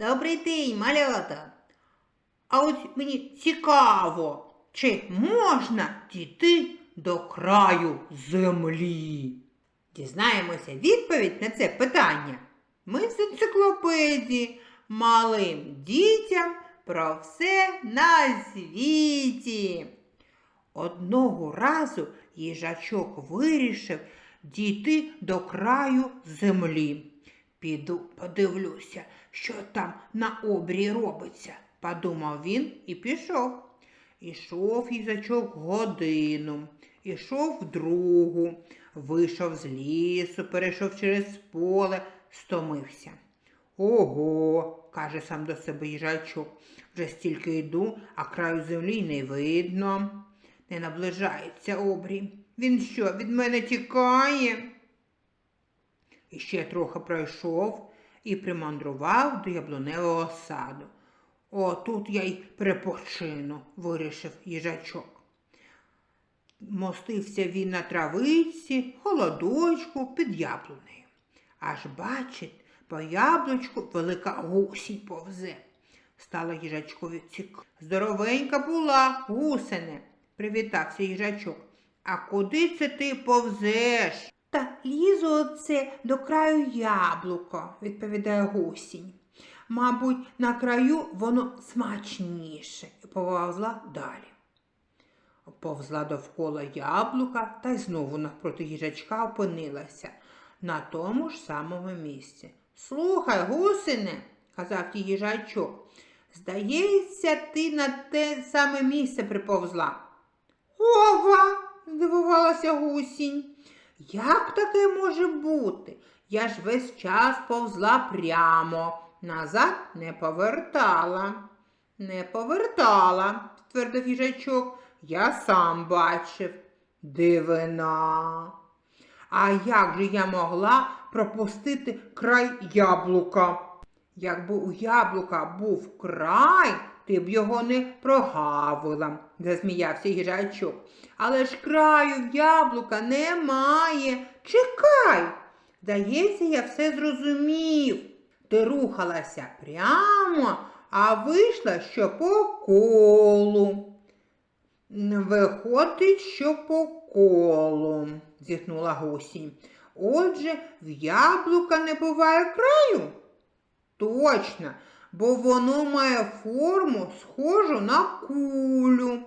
Добрий день, малята. А от мені цікаво, чи можна дійти до краю землі? Дізнаємося відповідь на це питання. Ми з енциклопедії малим дітям про все на світі. Одного разу їжачок вирішив дійти до краю землі. Піду подивлюся, що там на обрії робиться, подумав він і пішов. Ішов їжачок годину, ішов другу, вийшов з лісу, перейшов через поле, стомився. Ого, каже сам до себе їжачок, вже стільки йду, а краю землі не видно. Не наближається обрій. Він що, від мене тікає? І ще трохи пройшов і примандрував до яблуневого саду. О, тут я й перепочину, вирішив їжачок. Мостився він на травиці, холодочку під яблунею. Аж бачить, по яблучку велика гусінь повзе. Стало їжачкові цікаво. Здоровенька була, гусене, привітався їжачок. А куди це ти повзеш? Та лізу оце до краю яблука, відповідає гусінь. Мабуть, на краю воно смачніше, і повезла далі. Повзла довкола яблука та й знову навпроти їжачка опинилася на тому ж самому місці. Слухай, гусине, казав їй їжачок, здається, ти на те саме місце приповзла. Ова, здивувалася гусінь. Як таке може бути? Я ж весь час повзла прямо, назад не повертала. Не повертала, ствердив їжачок. Я сам бачив. Дивина. А як же я могла пропустити край яблука? Якби у яблука був край, ти б його не прогавила, засміявся їжачок. Але ж краю в яблука немає. Чекай. Здається, я все зрозумів. Ти рухалася прямо, а вийшла що по колу. Виходить, що по колу, зітхнула гусінь. Отже, в яблука не буває краю? Точно, бо воно має форму схожу на кулю.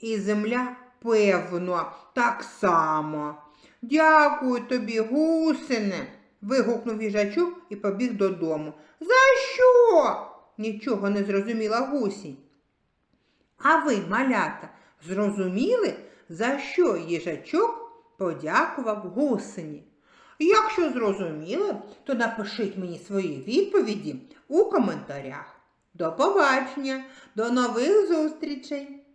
І земля, певно, так само. Дякую тобі, гусине, вигукнув їжачок і побіг додому. За що? Нічого не зрозуміла гусінь. А ви, малята, зрозуміли, за що їжачок подякував гусені? Якщо зрозуміли, то напишіть мені свої відповіді у коментарях. До побачення, до нових зустрічей!